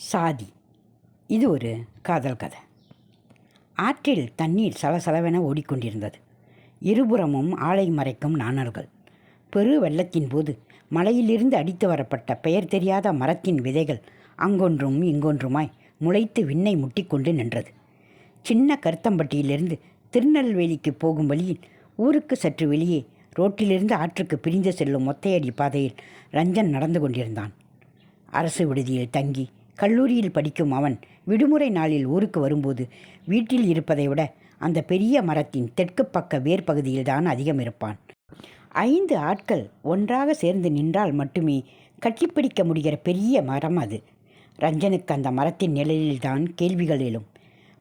சாதி. இது ஒரு காதல் கதை. ஆற்றில் தண்ணீர் சலசலவென ஓடிக்கொண்டிருந்தது. இருபுறமும் ஆலை மறைக்கும் நாணல்கள். பெரு வெள்ளத்தின் போது மலையிலிருந்து அடித்து வரப்பட்ட பெயர் தெரியாத மரத்தின் விதைகள் அங்கொன்றும் இங்கொன்றுமாய் முளைத்து விண்ணை முட்டிக்கொண்டு நின்றது. சின்ன கருத்தம்பட்டியிலிருந்து திருநெல்வேலிக்கு போகும் வழியில் ஊருக்கு சற்று வெளியே ரோட்டிலிருந்து ஆற்றுக்கு பிரிந்து செல்லும் மொத்தையடி பாதையில் ரஞ்சன் நடந்து கொண்டிருந்தான். அரசு விடுதியில் தங்கி கல்லூரியில் படிக்கும் அவன் விடுமுறை நாளில் ஊருக்கு வரும்போது வீட்டில் இருப்பதை விட அந்த பெரிய மரத்தின் தெற்கு பக்க வேர் பகுதியில்தான் அதிகம் இருப்பான். ஐந்து ஆட்கள் ஒன்றாக சேர்ந்து நின்றால் மட்டுமே கட்டிப்பிடிக்க முடிகிற பெரிய மரம் அது. ரஞ்சனுக்கு அந்த மரத்தின் நிழலில்தான் கேள்விகள் எழும்.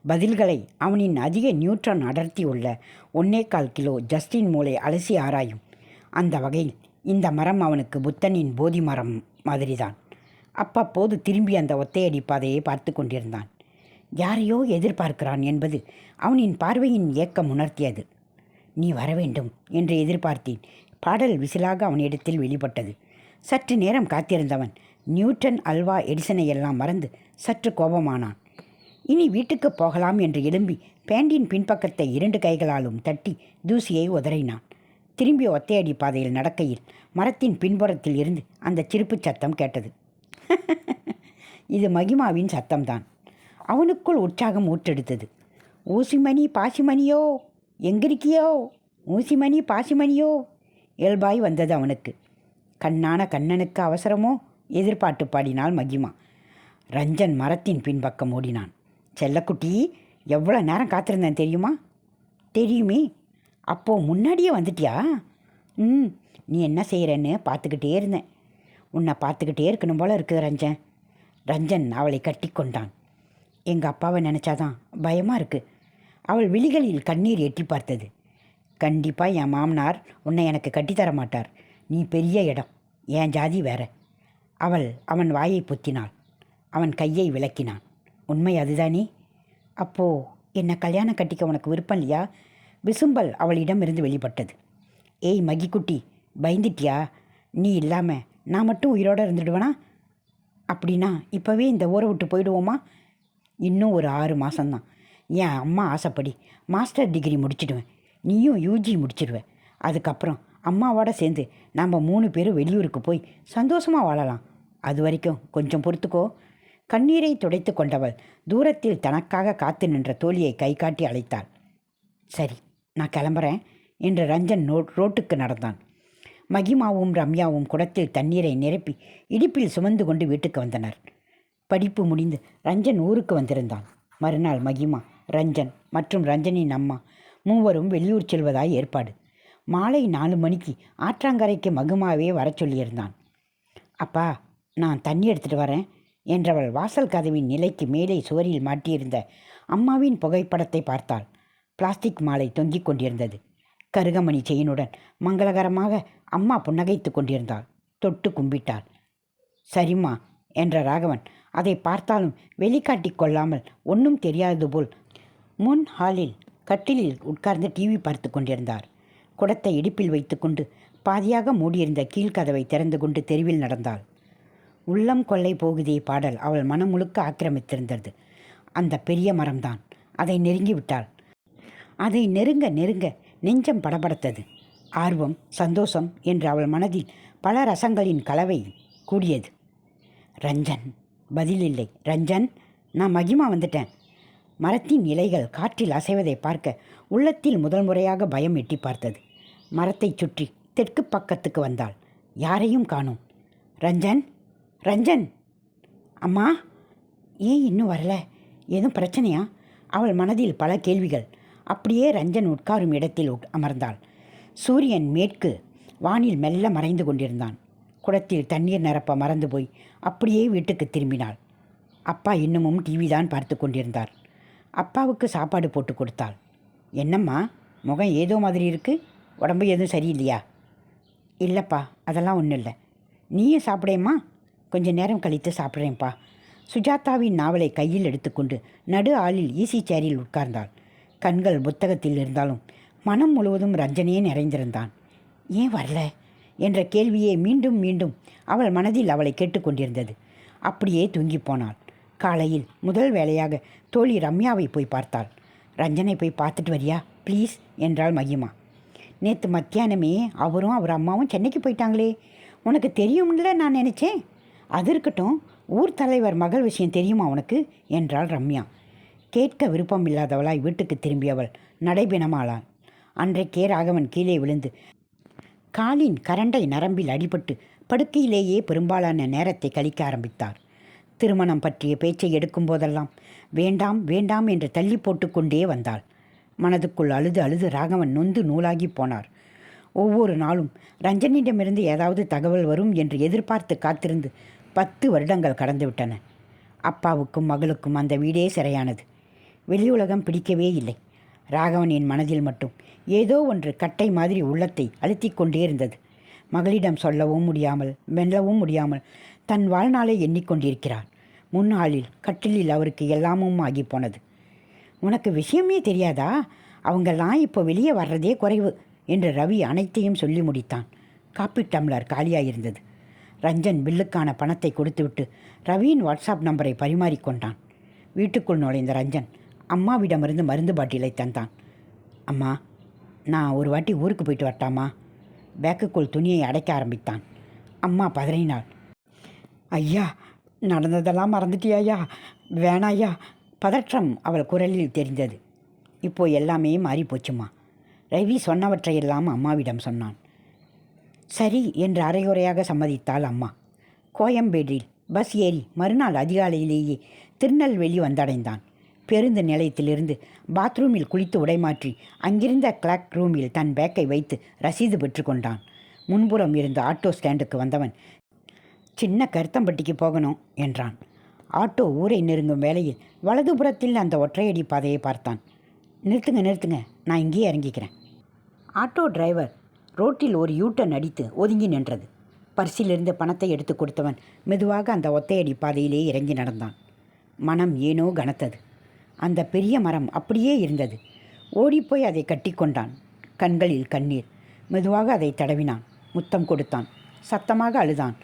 பதில்களை அவனின் அதிக நியூட்ரான் அடர்த்தி உள்ள ஒன்னேகால் கிலோ ஜஸ்டின் மூளை அலசி ஆராயும். அந்த வகையில் இந்த மரம் அவனுக்கு புத்தனின் போதி மரம் மாதிரிதான். அப்பப்போது திரும்பி அந்த ஒத்தையடி பாதையை பார்த்து கொண்டிருந்தான். யாரையோ எதிர்பார்க்கிறான் என்பது அவனின் பார்வையின் ஏக்கம் உணர்த்தியது. நீ வர வேண்டும் என்று எதிர்பார்த்தேன். பாடல் விசிலாக அவனிடத்தில் வெளிப்பட்டது. சற்று நேரம் காத்திருந்தவன் நியூட்டன் அல்வா எடிசனை எல்லாம் மறந்து சற்று கோபமானான். இனி வீட்டுக்கு போகலாம் என்று எழும்பி பேண்டின் பின்பக்கத்தை இரண்டு கைகளாலும் தட்டி தூசியை உதறினான். திரும்பி ஒத்தையடி பாதையில் நடக்கையில் மரத்தின் பின்புறத்தில் இருந்து அந்த சிரிப்புச் சத்தம் கேட்டது. இது மகிமாவின் சத்தம்தான். அவனுக்குள் உற்சாகம் ஊற்றெடுத்தது. ஊசிமணி பாசிமணியோ எங்கிருக்கியோ? ஊசிமணி பாசிமணியோ? இயல்பாய் வந்தது அவனுக்கு. கண்ணான கண்ணனுக்கு அவசரமோ? எதிர்பார்த்து பாடினாள் மகிமா. ரஞ்சன் மரத்தின் பின்பக்கம் ஓடினான். செல்லக்குட்டி எவ்வளோ நேரம் காத்திருந்தேன் தெரியுமா? தெரியுமே. அப்போது முன்னாடியே வந்துட்டியா? ம் நீ என்ன செய்கிறன்னு பார்த்துக்கிட்டே இருந்தேன். உன்னை பார்த்துக்கிட்டே இருக்கணும் போல இருக்குது ரஞ்சன். ரஞ்சன் அவளை கட்டி கொண்டான். எங்கள் அப்பாவை நினச்சாதான் பயமாக இருக்குது அவள் விழிகளில் கண்ணீர் எட்டி பார்த்தது. கண்டிப்பாக என் மாமனார் உன்னை எனக்கு கட்டித்தர மாட்டார். நீ பெரிய இடம் என் ஜாதி வேற. அவள் அவன் வாயை பொத்தினாள். அவன் கையை விளக்கினான். உண்மை அதுதானே அப்போ என்னை கல்யாணம் கட்டிக்க உனக்கு விருப்பம் இல்லையா? விசும்பல் அவளிடமிருந்து வெளிப்பட்டது. ஏய் மகிக்குட்டி பயந்துட்டியா? நீ இல்லாமல் நான் மட்டும் உயிரோடு இருந்துடுவேனா? அப்படின்னா இப்போவே இந்த ஊரை விட்டு போயிடுவோமா? இன்னும் ஒரு ஆறு மாதம்தான் என் அம்மா ஆசைப்படி மாஸ்டர் டிகிரி முடிச்சிடுவேன். நீயும் யூஜி முடிச்சிடுவேன் அதுக்கப்புறம் அம்மாவோட சேர்ந்து நாம் மூணு பேரும் வெளியூருக்கு போய் சந்தோஷமாக வாழலாம். அது வரைக்கும் கொஞ்சம் பொறுத்துக்கோ. கண்ணீரை துடைத்து கொண்டவள் தூரத்தில் தனக்காக காத்து நின்ற தோழியை கை காட்டி அழைத்தாள். சரி நான் கிளம்புறேன் என்று ரஞ்சன் நோ ரோட்டுக்கு நடந்தான். மகிமாவும் ரம்யாவும் குடத்தில் தண்ணீரை நிரப்பி இடுப்பில் சுமந்து கொண்டு வீட்டுக்கு வந்தனர். படிப்பு முடிந்து ரஞ்சன் ஊருக்கு வந்திருந்தான். மறுநாள் மகிமா ரஞ்சன் மற்றும் ரஞ்சனின் அம்மா மூவரும் வெளியூர் செல்வதாய் ஏற்பாடு. மாலை நாலு மணிக்கு ஆற்றாங்கரைக்கு மகுமாவே வரச் சொல்லியிருந்தான். அப்பா நான் தண்ணி எடுத்துகிட்டு வரேன் என்றவள் வாசல் கதவின் நிலைக்கு மேலே சுவரில் மாட்டியிருந்த அம்மாவின் புகைப்படத்தை பார்த்தாள். பிளாஸ்டிக் மாலை தொங்கிக் கொண்டிருந்தது. கருகமணி செயினுடன் மங்களகரமாக அம்மா புன்னகைத்து கொண்டிருந்தாள். தொட்டு கும்பிட்டாள். சரிம்மா என்ற ராகவன் அதை பார்த்தாலும் வெளிக்காட்டி கொள்ளாமல் ஒன்றும் தெரியாதது போல் முன் ஹாலில் கட்டிலில் உட்கார்ந்து டிவி பார்த்து கொண்டிருந்தார். குடத்தை இடுப்பில் வைத்துக்கொண்டு பாதியாக மூடியிருந்த கீழ்க்கதவை திறந்து கொண்டு தெருவில் நடந்தாள். உள்ளம் கொள்ளை போகுதே பாடல் அவள் மனம் முழுக்க ஆக்கிரமித்திருந்தது. அந்த பெரிய மரம்தான். அதை நெருங்கி விட்டாள் அதை நெருங்க நெருங்க நெஞ்சம் படபடத்தது. ஆர்வம் சந்தோஷம் என்று அவள் மனதில் பல ரசங்களின் கலவை கூடியது. ரஞ்சன் பதில் இல்லை ரஞ்சன் நான் மகிமா வந்துட்டேன். மரத்தின் இலைகள் காற்றில் அசைவதை பார்க்க உள்ளத்தில் முதல் முறையாக பயம் எட்டி பார்த்தது. மரத்தைச் சுற்றி தெற்கு பக்கத்துக்கு வந்தாள். யாரையும் காணோம். ரஞ்சன் ரஞ்சன்! அம்மா! ஏன் இன்னும் வரல? ஏதும் பிரச்சனையா? அவள் மனதில் பல கேள்விகள். அப்படியே ரஞ்சன் உட்காரும் இடத்தில் உட்- அமர்ந்தாள். சூரியன் மேற்கு வானில் மெல்ல மறைந்து கொண்டிருந்தான். குடத்தில் தண்ணீர் நிரப்ப மறந்து போய் அப்படியே வீட்டுக்கு திரும்பினாள். அப்பா இன்னமும் டிவி தான் பார்த்து கொண்டிருந்தார். அப்பாவுக்கு சாப்பாடு போட்டு கொடுத்தாள். என்னம்மா முகம் ஏதோ மாதிரி இருக்குது உடம்பு எதுவும் சரியில்லையா? இல்லைப்பா அதெல்லாம் ஒன்றும் இல்லை. நீயும் சாப்பிடேம்மா? கொஞ்சம் நேரம் கழித்து சாப்பிட்றேன்ப்பா. சுஜாதாவின் நாவலை கையில் எடுத்துக்கொண்டு நடு ஆளில் ஈசி சேரில் உட்கார்ந்தாள். கண்கள் புத்தகத்தில் இருந்தாலும் மனம் முழுவதும் ரஞ்சனையே நிறைந்திருந்தான். ஏன் வரல? என்ற கேள்வியே மீண்டும் மீண்டும் அவள் மனதில் அவளை கேட்டுக்கொண்டிருந்தது அப்படியே தூங்கிப் போனாள். காலையில் முதல் வேலையாக தோழி ரம்யாவை போய் பார்த்தாள். ரஞ்சனை போய் பார்த்துட்டு வரியா? ப்ளீஸ் என்றாள் மகிமா. நேற்று மத்தியானமே அவரும் அவர் அம்மாவும் சென்னைக்கு போயிட்டாங்களே. உனக்கு தெரியும்ல நான் நினச்சேன்? அது இருக்கட்டும். ஊர் தலைவர் மகள் விஷயம் தெரியுமா உனக்கு? என்றாள் ரம்யா. கேட்க விருப்பமில்லாதவளாய் வீட்டுக்கு திரும்பியவள் நடைபிணமாளாள் அன்றைக்கே ராகவன் கீழே விழுந்து காலின் கரண்டை நரம்பில் அடிபட்டு படுக்கையிலேயே பெரும்பாலான நேரத்தை கழிக்க ஆரம்பித்தார். திருமணம் பற்றிய பேச்சை எடுக்கும் போதெல்லாம் வேண்டாம் வேண்டாம் என்று தள்ளி போட்டுக்கொண்டே வந்தாள். மனதுக்குள் அழுது அழுது ராகவன் நொந்து நூலாகி போனார். ஒவ்வொரு நாளும் ரஞ்சனிடமிருந்து ஏதாவது தகவல் வரும் என்று எதிர்பார்த்து காத்திருந்து பத்து வருடங்கள் கடந்துவிட்டன அப்பாவுக்கும் மகளுக்கும் அந்த வீடே சிறையானது. வெளியுலகம் பிடிக்கவே இல்லை. ராகவனின் மனதில் மட்டும் ஏதோ ஒன்று கட்டை மாதிரி உள்ளத்தை அழுத்தி கொண்டே இருந்தது. மகளிடம் சொல்லவும் முடியாமல் மெல்லவும் முடியாமல் தன் வாழ்நாளை எண்ணிக்கொண்டிருக்கிறார் முன்னாளில் கட்டிலில் அவருக்கு எல்லாமும் ஆகி போனது. உனக்கு விஷயமே தெரியாதா? அவங்கெல்லாம் இப்போ வெளியே வர்றதே குறைவு என்று ரவி அனைத்தையும் சொல்லி முடித்தான். காப்பி டம்ளர் காலியாயிருந்தது. ரஞ்சன் பில்லுக்கான பணத்தை கொடுத்துவிட்டு ரவியின் வாட்ஸ்அப் நம்பரை பரிமாறிக்கொண்டான் வீட்டுக்குள் நுழைந்த ரஞ்சன் அம்மாவிடமிருந்து மருந்து பாட்டிலை தந்தான். அம்மா நான் ஒரு வாட்டி ஊருக்கு போயிட்டு வரட்டாமா பேக்குக்குள் துணியை அடைக்க ஆரம்பித்தான். அம்மா பதறினாள். ஐயா நடந்ததெல்லாம் மறந்துட்டியாயா வேணாயா பதற்றம் அவள் குரலில் தெரிந்தது. இப்போ எல்லாமே மாறி போச்சுமா ரவி சொன்னவற்றையெல்லாம் அம்மாவிடம் சொன்னான். சரி என்று அரைகுறையாக சம்மதித்தாள் அம்மா. கோயம்பேடில் பஸ் ஏறி மறுநாள் அதிகாலையிலேயே திருநெல்வேலி வந்தடைந்தான். பேருந்து நிலையத்திலிருந்து பாத்ரூமில் குளித்து உடைமாற்றி அங்கிருந்த கிளாக் ரூமில் தன் பேக்கை வைத்து ரசீது பெற்றுக்கொண்டான் முன்புறம் இருந்த ஆட்டோ ஸ்டாண்டுக்கு வந்தவன் சின்ன கருத்தம்பட்டிக்கு போகணும் என்றான். ஆட்டோ ஊரை நெருங்கும் வேளையில் வலதுபுறத்தில் அந்த ஒற்றையடி பாதையை பார்த்தான். நிறுத்துங்க நிறுத்துங்க நான் இங்கேயே இறங்கிக்கிறேன். ஆட்டோ டிரைவர் ரோட்டில் ஒரு யூட்டன் அடித்து ஒதுங்கி நின்றது. பர்சிலிருந்து பணத்தை எடுத்து கொடுத்தவன் மெதுவாக அந்த ஒத்தையடி பாதையிலே இறங்கி நடந்தான். மனம் ஏனோ கனத்தது. அந்த பெரிய மரம் அப்படியே இருந்தது. ஓடிப்போய் அதை கட்டிக்கொண்டான் கண்களில் கண்ணீர். மெதுவாக அதை தடவினான். முத்தம் கொடுத்தான். சத்தமாக அழுதான்.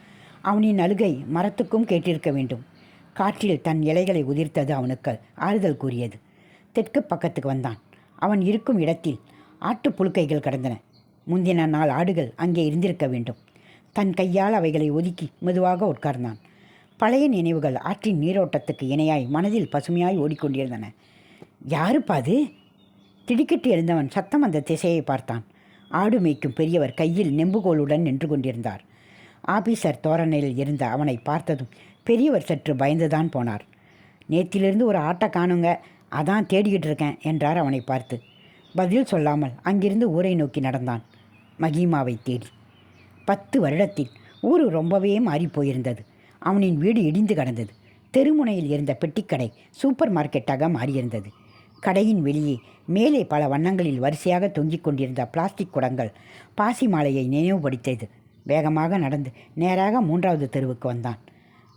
அவனின் அழுகை மரத்துக்கும் கேட்டிருக்க வேண்டும். காற்றில் தன் இலைகளை உதிர்த்தது அவனுக்கு ஆறுதல் கூறியது. தெற்கு பக்கத்துக்கு வந்தான். அவன் இருக்கும் இடத்தில் ஆட்டு புழுக்கைகள் கடந்தன. முந்தின நாள் ஆடுகள் அங்கே இருந்திருக்க வேண்டும். தன் கையால் அவைகளை ஒதுக்கி மெதுவாக உட்கார்ந்தான். பழைய நினைவுகள் ஆற்றின் நீரோட்டத்துக்கு இணையாய் மனதில் பசுமையாய் ஓடிக்கொண்டிருந்தன. யாருப்பா அது? திடுக்கிட்டு எழுந்தவன் சத்தம் அந்த திசையை பார்த்தான். ஆடு மேய்க்கும் பெரியவர் கையில் நெம்புகோலுடன் நின்று கொண்டிருந்தார். ஆபீசர் தோரணையில் இருந்த அவனை பார்த்ததும் பெரியவர் சற்று பயந்துதான் போனார். நேத்திலிருந்து ஒரு ஆட்டை காணுங்க அதான் தேடிக்கிட்டு இருக்கேன் என்றார் அவனை பார்த்து. பதில் சொல்லாமல் அங்கிருந்து ஊரை நோக்கி நடந்தான் மகிமாவை தேடி. பத்து வருடத்தில் ஊர் ரொம்பவே மாறிப்போயிருந்தது அவனின் வீடு இடிந்து கிடந்தது. தெருமுனையில் இருந்த பெட்டிக்கடை சூப்பர் மார்க்கெட்டாக மாறியிருந்தது. கடையின் வெளியே மேலே பல வண்ணங்களில் வரிசையாக தொங்கிக் கொண்டிருந்த பிளாஸ்டிக் குடங்கள் பாசி மாலையை நினைவுபடுத்தியது வேகமாக நடந்து நேராக மூன்றாவது தெருவுக்கு வந்தான்.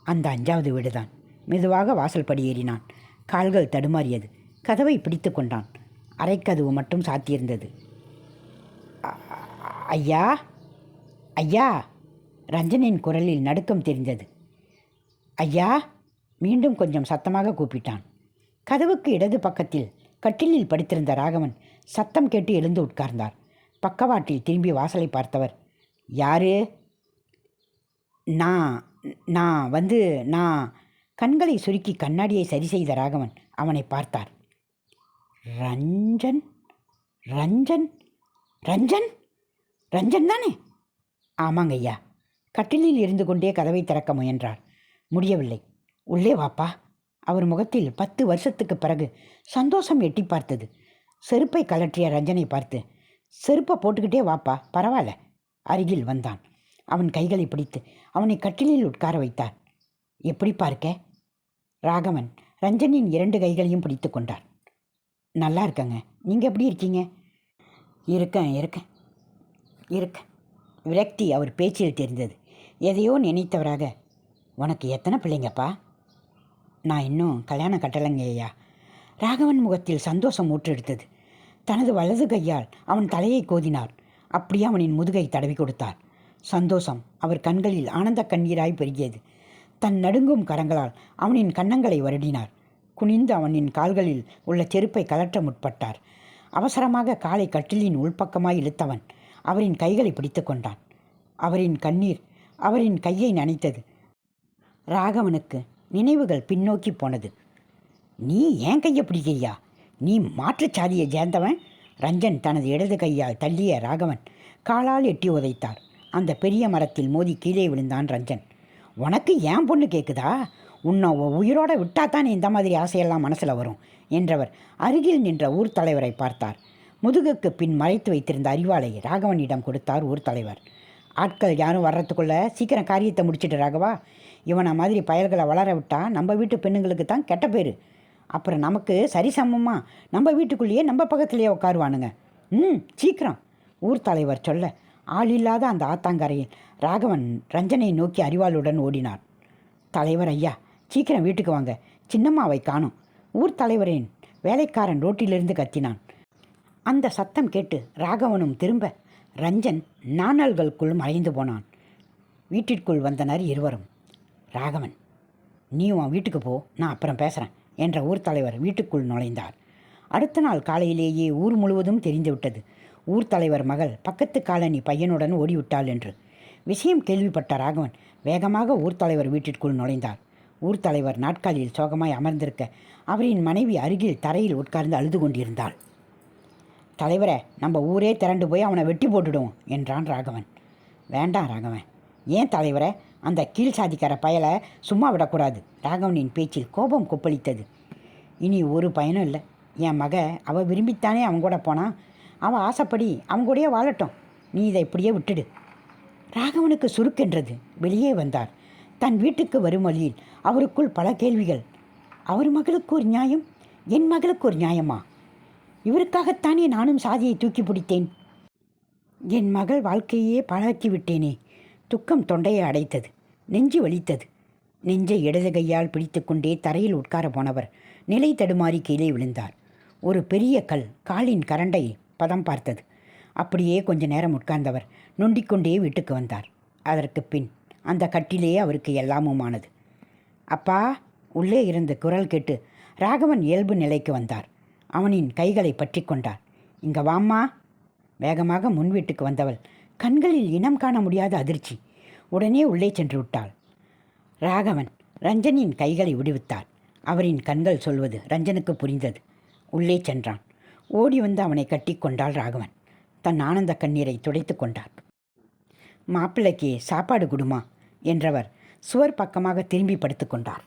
அந்த அஞ்சாவது வீடுதான். மெதுவாக வாசல் படி ஏறினான். கால்கள் தடுமாறியது. கதவை பிடித்து கொண்டான். அரைக்கதவு மட்டும் சாத்தியிருந்தது. ஐயா? ஐயா? ரஞ்சனின் குரலில் நடுக்கம் தெரிந்தது. ஐயா மீண்டும் கொஞ்சம் சத்தமாக கூப்பிட்டான். கதவுக்கு இடது பக்கத்தில் கட்டிலில் படுத்திருந்த ராகவன் சத்தம் கேட்டு எழுந்து உட்கார்ந்தார். பக்கவாட்டில் திரும்பி வாசலை பார்த்தவர் யாரு? நான் நான் வந்து நான் கண்களை சுருக்கி கண்ணாடியை சரி செய்த ராகவன் அவனை பார்த்தார். ரஞ்சன் ரஞ்சன் ரஞ்சன் ரஞ்சன் தானே? ஆமாங்க ஐயா கட்டிலில் இருந்து கொண்டே கதவை திறக்க முயன்றார். முடியவில்லை. உள்ளே வாப்பா. அவர் முகத்தில் பத்து வருஷத்துக்கு பிறகு சந்தோஷம் எட்டி பார்த்தது. செருப்பை கலற்றிய ரஞ்சனை பார்த்து செருப்பை போட்டுக்கிட்டே வாப்பா பரவாயில்ல அருகில் வந்தான். அவன் கைகளை பிடித்து அவனை கட்டிலில் உட்கார வைத்தார். எப்படி பார்க்க ராகவன் ரஞ்சனின் இரண்டு கைகளையும் பிடித்து கொண்டார் நல்லா இருக்கங்க. நீங்கள் எப்படி இருக்கீங்க? இருக்கேன் இருக்கேன் இருக்கேன். விரக்தி அவர் பேச்சில் தெரிந்தது. எதையோ நினைத்தவராக உனக்கு எத்தனை பிள்ளைங்கப்பா? நான் இன்னும் கல்யாணம் கட்டலைங்க ஐயா ராகவன் முகத்தில் சந்தோஷம் ஊற்றெடுத்தது. தனது வலது கையால் அவன் தலையை கோதினார் அப்படியே அவனின் முதுகை தடவி கொடுத்தார் சந்தோஷம் அவர் கண்களில் ஆனந்த கண்ணீராய் பெருகியது. தன் நடுங்கும் கரங்களால் அவனின் கன்னங்களை வருடினார் குனிந்து அவனின் கால்களில் உள்ள செருப்பை கலற்ற முற்பட்டார். அவசரமாக காலை கட்டிலின் உள்பக்கமாய் இழுத்தவன் அவரின் கைகளை பிடித்து கொண்டான். அவரின் கண்ணீர் அவரின் கையை நனைத்தது. ராகவனுக்கு நினைவுகள் பின்னோக்கி போனது. நீ ஏன் கையை பிடிக்கையா நீ மாற்றுச்சாதியை சேர்ந்தவன். ரஞ்சன் தனது இடது கையால் தள்ளிய ராகவன் காலால் எட்டி உதைத்தார். அந்த பெரிய மரத்தில் மோதி கீழே விழுந்தான் ரஞ்சன். உனக்கு ஏன் பொண்ணு கேட்குதா உன்னை உயிரோட விட்டா தான் இந்த மாதிரி ஆசையெல்லாம் மனசில் வரும்? என்றவர் அருகில் நின்ற ஊர் தலைவரை பார்த்தார். முதுகுக்கு பின் மறைத்து வைத்திருந்த அறிவாளை ராகவனிடம் கொடுத்தார் ஊர் தலைவர். ஆட்கள் யாரும் வர்றதுக்குள்ள சீக்கிரம் காரியத்தை முடிச்சிட்டு ராகவா. இவனை மாதிரி பயல்களை வளர விட்டால் நம்ம வீட்டு பெண்ணுங்களுக்கு தான் கெட்ட பேர். அப்புறம் நமக்கு சரிசமமாக நம்ம வீட்டுக்குள்ளேயே நம்ம பக்கத்துலேயே உட்காருவானுங்க. ம் சீக்கிரம் ஊர் தலைவர் சொல்ல ஆள் இல்லாத அந்த ஆத்தாங்கரையில் ராகவன் ரஞ்சனை நோக்கி அறிவாளுடன் ஓடினார் தலைவர் ஐயா சீக்கிரம் வீட்டுக்கு வாங்க சின்னம்மாவை காணும். ஊர் தலைவரின் வேலைக்காரன் ரோட்டிலிருந்து கத்தினான். அந்த சத்தம் கேட்டு ராகவனும் திரும்ப ரஞ்சன் நாணல்களுக்குள் மறைந்து போனான். வீட்டிற்குள் வந்தனர் இருவரும். ராகவன் நீ உன் வீட்டுக்கு போ நான் அப்புறம் பேசுகிறேன் என்ற ஊர் தலைவர் வீட்டுக்குள் நுழைந்தார். அடுத்த நாள் காலையிலேயே ஊர் முழுவதும் தெரிந்துவிட்டது ஊர் தலைவர் மகள் பக்கத்து காலனி பையனுடன் ஓடிவிட்டாள் என்று. விஷயம் கேள்விப்பட்ட ராகவன் வேகமாக ஊர் தலைவர் வீட்டிற்குள் நுழைந்தார். ஊர் தலைவர் நாட்காலியில் சோகமாய் அமர்ந்திருக்க அவரின் மனைவி அருகில் தரையில் உட்கார்ந்து அழுது கொண்டிருந்தாள். தலைவரே நம்ம ஊரே திரண்டு போய் அவனை வெட்டி போட்டுடுவோம் என்றான் ராகவன். வேண்டாம் ராகவன் ஏன் தலைவரே அந்த கீழ் சாதிக்கார பயலை சும்மா விடக்கூடாது. ராகவனின் பேச்சில் கோபம் கொப்பளித்தது. இனி ஒரு பயனும் இல்லை. என் மக அவள் விரும்பித்தானே அவன் கூட போனான் அவள் ஆசைப்படி அவன் கூடயே வாழட்டும். நீ இதை இப்படியே விட்டுடு. ராகவனுக்கு சுருக்கென்றது வெளியே வந்தார். தன் வீட்டுக்கு வரும் வழியில் அவருக்குள் பல கேள்விகள். அவர் மகளுக்கு ஒரு நியாயம் என் மகளுக்கு ஒரு நியாயமா? இவருக்காகத்தானே நானும் சாதியை தூக்கி பிடித்தேன்? என் மகள் வாழ்க்கையே பழக்கி விட்டேனே. துக்கம் தொண்டையை அடைத்தது. நெஞ்சு வலித்தது. நெஞ்சை இடது கையால் பிடித்துக்கொண்டே தரையில் உட்கார போனவர் நிலை தடுமாறி கீழே விழுந்தார். ஒரு பெரிய கல் காலின் கரண்டை பதம் பார்த்தது. அப்படியே கொஞ்ச நேரம் உட்கார்ந்தவர் நொண்டிக்கொண்டே வீட்டுக்கு வந்தார். அதற்கு பின் அந்த கட்டிலே அவருக்கு எல்லாமுமானது. அப்பா உள்ளே இருந்து குரல் கேட்டு ராகவன் இயல்பு நிலைக்கு வந்தார். அவனின் கைகளை பற்றி கொண்டார். இங்க வாம்மா. வேகமாக முன் வீட்டுக்கு வந்தவள் கண்களில் இனம் காண முடியாத அதிர்ச்சி. உடனே உள்ளே சென்று விட்டாள். ராகவன் ரஞ்சனின் கைகளை விடுவித்தார் அவரின் கண்கள் சொல்வது ரஞ்சனுக்கு புரிந்தது. உள்ளே சென்றான். ஓடி வந்து அவனை கட்டிக்கொண்டாள் ராகவன். தன் ஆனந்த கண்ணீரை துடைத்து கொண்டார் மாப்பிள்ளைக்கு சாப்பாடு குடுமா என்றவர் சுவர் பக்கமாக திரும்பி படுத்துக்கொண்டார்